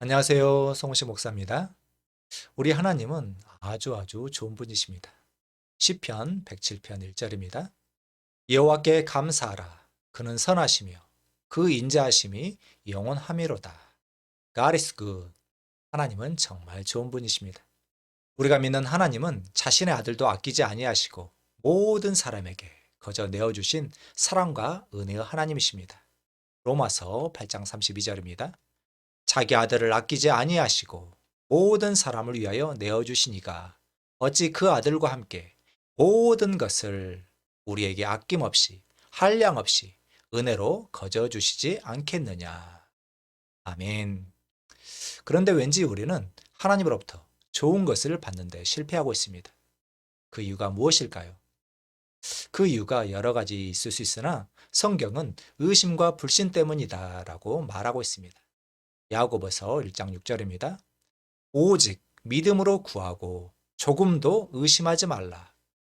안녕하세요. 송우시 목사입니다. 우리 하나님은 아주 아주 좋은 분이십니다. 시편 107편 1절입니다. 여호와께 감사하라. 그는 선하시며 그 인자하심이 영원하미로다. God is good. 하나님은 정말 좋은 분이십니다. 우리가 믿는 하나님은 자신의 아들도 아끼지 아니하시고 모든 사람에게 거저 내어 주신 사랑과 은혜의 하나님이십니다. 로마서 8장 32절입니다. 자기 아들을 아끼지 아니하시고 모든 사람을 위하여 내어 주시니가 어찌 그 아들과 함께 모든 것을 우리에게 아낌없이 한량 없이 은혜로 거저 주시지 않겠느냐. 아멘. 그런데 왠지 우리는 하나님으로부터 좋은 것을 받는데 실패하고 있습니다. 그 이유가 무엇일까요? 그 이유가 여러 가지 있을 수 있으나 성경은 의심과 불신 때문이다 라고 말하고 있습니다. 야고보서 1장 6절입니다. 오직 믿음으로 구하고 조금도 의심하지 말라.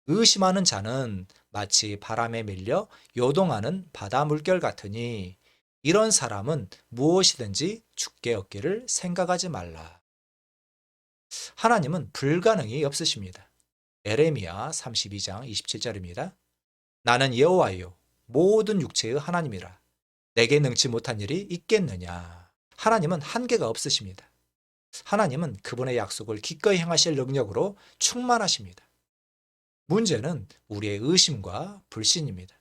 의심하는 자는 마치 바람에 밀려 요동하는 바다 물결 같으니 이런 사람은 무엇이든지 죽게 얻기를 생각하지 말라. 하나님은 불가능이 없으십니다. 에레미야 32장 27절입니다. 나는 여호와요 모든 육체의 하나님이라 내게 능치 못한 일이 있겠느냐. 하나님은 한계가 없으십니다. 하나님은 그분의 약속을 기꺼이 행하실 능력으로 충만하십니다. 문제는 우리의 의심과 불신입니다.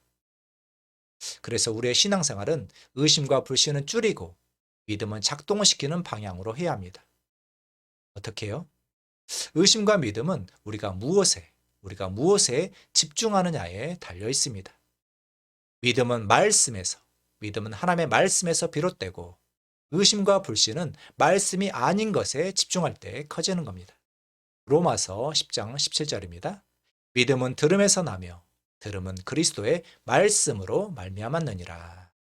그래서 우리의 신앙생활은 의심과 불신은 줄이고 믿음은 작동을 시키는 방향으로 해야 합니다. 어떻게요? 의심과 믿음은 우리가 무엇에, 우리가 무엇에 집중하느냐에 달려 있습니다. 믿음은 말씀에서, 믿음은 하나님의 말씀에서 비롯되고 의심과 불신은 말씀이 아닌 것에 집중할 때 커지는 겁니다. 로마서 10장 17절입니다. 믿음은 들음에서 나며 들음은 그리스도의 말씀으로 말미암았느니라.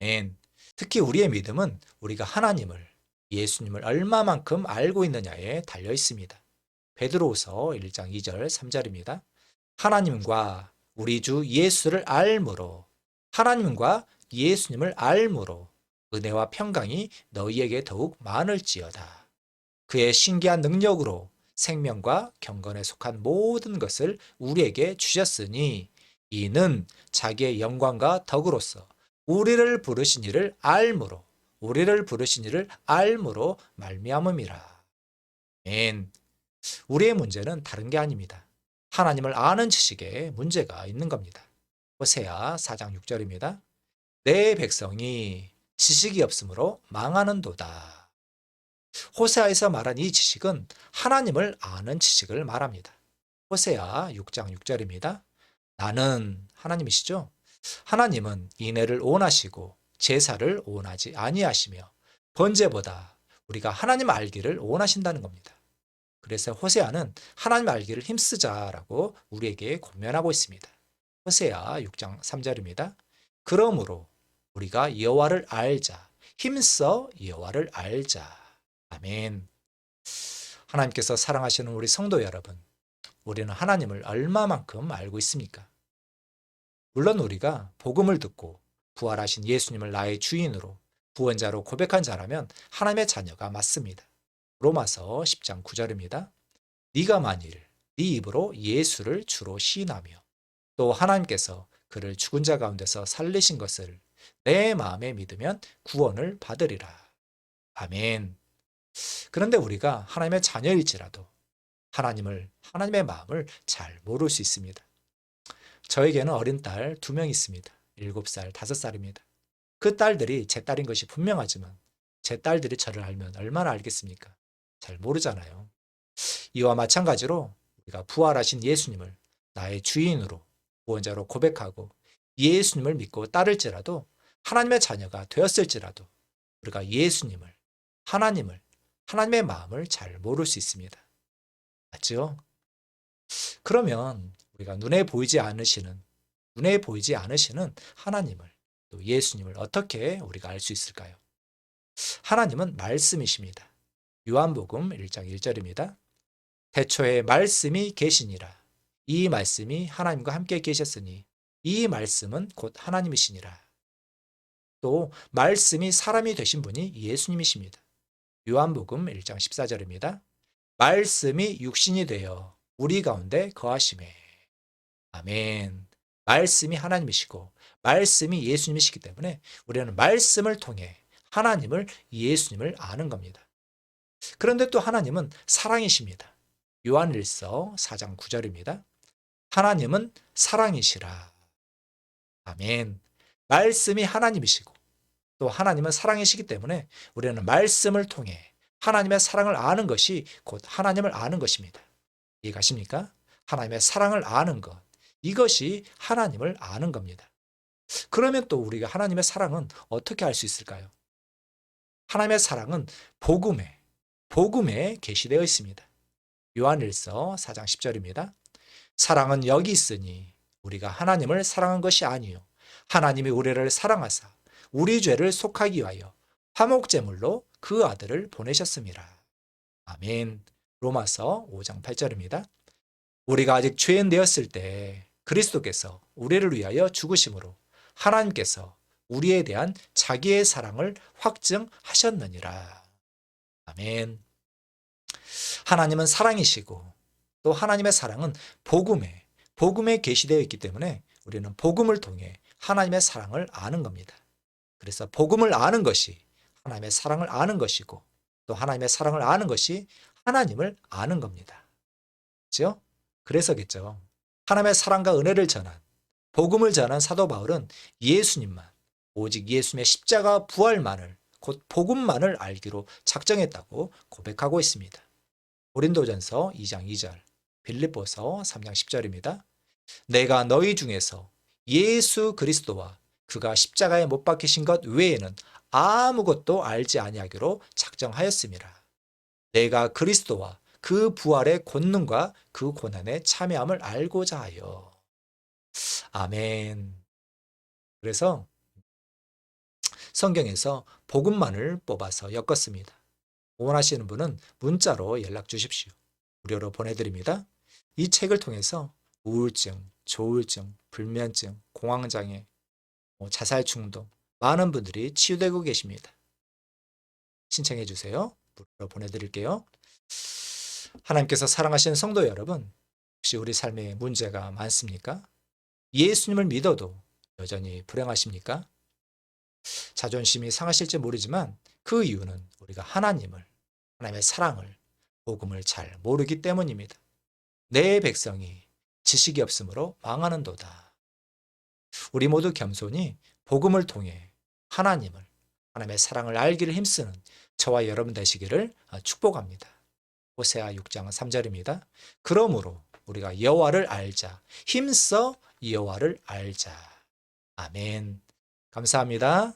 멘. 특히 우리의 믿음은 우리가 하나님을 예수님을 얼마만큼 알고 있느냐에 달려 있습니다. 베드로후서 1장 2절 3절입니다. 하나님과 우리 주 예수를 알므로 하나님과 예수님을 알므로 은혜와 평강이 너희에게 더욱 많을지어다. 그의 신기한 능력으로 생명과 경건에 속한 모든 것을 우리에게 주셨으니 이는 자기의 영광과 덕으로서 우리를 부르신 이를 알므로 우리를 부르신 이를 알므로 말미암음이라. 멘. 우리의 문제는 다른 게 아닙니다. 하나님을 아는 지식에 문제가 있는 겁니다. 호세아 4장 6절입니다. 내 백성이 지식이 없으므로 망하는도다. 호세아에서 말한 이 지식은 하나님을 아는 지식을 말합니다. 호세아 6장 6절입니다. 나는 하나님이시죠? 하나님은 인애를 원하시고 제사를 원하지 아니하시며 번제보다 우리가 하나님 알기를 원하신다는 겁니다. 그래서 호세아는 하나님 알기를 힘쓰자라고 우리에게 권면하고 있습니다. 호세아 6장 3절입니다. 그러므로 우리가 여호와를 알자. 힘써 여호와를 알자. 아멘. 하나님께서 사랑하시는 우리 성도 여러분, 우리는 하나님을 얼마만큼 알고 있습니까? 물론 우리가 복음을 듣고 부활하신 예수님을 나의 주인으로 구원자로 고백한 자라면 하나님의 자녀가 맞습니다. 로마서 10장 9절입니다. 네가 만일 네 입으로 예수를 주로 시인하며 또 하나님께서 그를 죽은 자 가운데서 살리신 것을 내 마음에 믿으면 구원을 받으리라. 아멘. 그런데 우리가 하나님의 자녀일지라도 하나님을, 하나님의 마음을 잘 모를 수 있습니다. 저에게는 어린 딸 두 명 있습니다. 7살, 5살입니다. 그 딸들이 제 딸인 것이 분명하지만 제 딸들이 저를 알면 얼마나 알겠습니까? 잘 모르잖아요. 이와 마찬가지로 우리가 부활하신 예수님을 나의 주인으로 구원자로 고백하고 예수님을 믿고 따를지라도 하나님의 자녀가 되었을지라도 우리가 예수님을, 하나님을, 하나님의 마음을 잘 모를 수 있습니다. 맞죠? 그러면 우리가 눈에 보이지 않으시는, 눈에 보이지 않으시는 하나님을, 또 예수님을 어떻게 우리가 알 수 있을까요? 하나님은 말씀이십니다. 요한복음 1장 1절입니다. 태초에 말씀이 계시니라. 이 말씀이 하나님과 함께 계셨으니 이 말씀은 곧 하나님이시니라. 또 말씀이 사람이 되신 분이 예수님이십니다. 요한복음 1장 14절입니다. 말씀이 육신이 되어 우리 가운데 거하심에 아멘. 말씀이 하나님이시고 말씀이 예수님이시기 때문에 우리는 말씀을 통해 하나님을 예수님을 아는 겁니다. 그런데 또 하나님은 사랑이십니다. 요한일서 4장 9절입니다. 하나님은 사랑이시라. 아멘. 말씀이 하나님이시고 또 하나님은 사랑이시기 때문에 우리는 말씀을 통해 하나님의 사랑을 아는 것이 곧 하나님을 아는 것입니다. 이해가십니까? 하나님의 사랑을 아는 것. 이것이 하나님을 아는 겁니다. 그러면 또 우리가 하나님의 사랑은 어떻게 알 수 있을까요? 하나님의 사랑은 복음에, 복음에 계시되어 있습니다. 요한일서 4장 10절입니다. 사랑은 여기 있으니 우리가 하나님을 사랑한 것이 아니요 하나님이 우리를 사랑하사 우리 죄를 속하기 위하여 화목제물로 그 아들을 보내셨습니다. 아멘. 로마서 5장 8절입니다. 우리가 아직 죄인 되었을 때 그리스도께서 우리를 위하여 죽으심으로 하나님께서 우리에 대한 자기의 사랑을 확증하셨느니라. 아멘. 하나님은 사랑이시고 또 하나님의 사랑은 복음에 복음에 계시되어 있기 때문에 우리는 복음을 통해 하나님의 사랑을 아는 겁니다. 그래서 복음을 아는 것이 하나님의 사랑을 아는 것이고 또 하나님의 사랑을 아는 것이 하나님을 아는 겁니다. 그렇죠? 그래서겠죠. 하나님의 사랑과 은혜를 전한 복음을 전한 사도 바울은 예수님만 오직 예수님의 십자가 부활만을 곧 복음만을 알기로 작정했다고 고백하고 있습니다. 고린도전서 2장 2절, 빌립보서 3장 10절입니다. 내가 너희 중에서 예수 그리스도와 그가 십자가에 못 박히신 것 외에는 아무것도 알지 아니하기로 작정하였습니다. 내가 그리스도와 그 부활의 권능과 그 고난에 참여함을 알고자 하여. 아멘. 그래서 성경에서 복음만을 뽑아서 엮었습니다. 원하시는 분은 문자로 연락 주십시오. 무료로 보내드립니다. 이 책을 통해서 우울증, 조울증, 불면증, 공황장애, 뭐 자살 충동 많은 분들이 치유되고 계십니다. 신청해 주세요. 무료로 보내드릴게요. 하나님께서 사랑하시는 성도 여러분, 혹시 우리 삶에 문제가 많습니까? 예수님을 믿어도 여전히 불행하십니까? 자존심이 상하실지 모르지만 그 이유는 우리가 하나님을, 하나님의 사랑을, 복음을 잘 모르기 때문입니다. 내 백성이 지식이 없으므로 망하는도다. 우리 모두 겸손히 복음을 통해 하나님을, 하나님의 사랑을 알기를 힘쓰는 저와 여러분 되시기를 축복합니다. 호세아 6장 3절입니다. 그러므로 우리가 여호와를 알자. 힘써 여호와를 알자. 아멘. 감사합니다.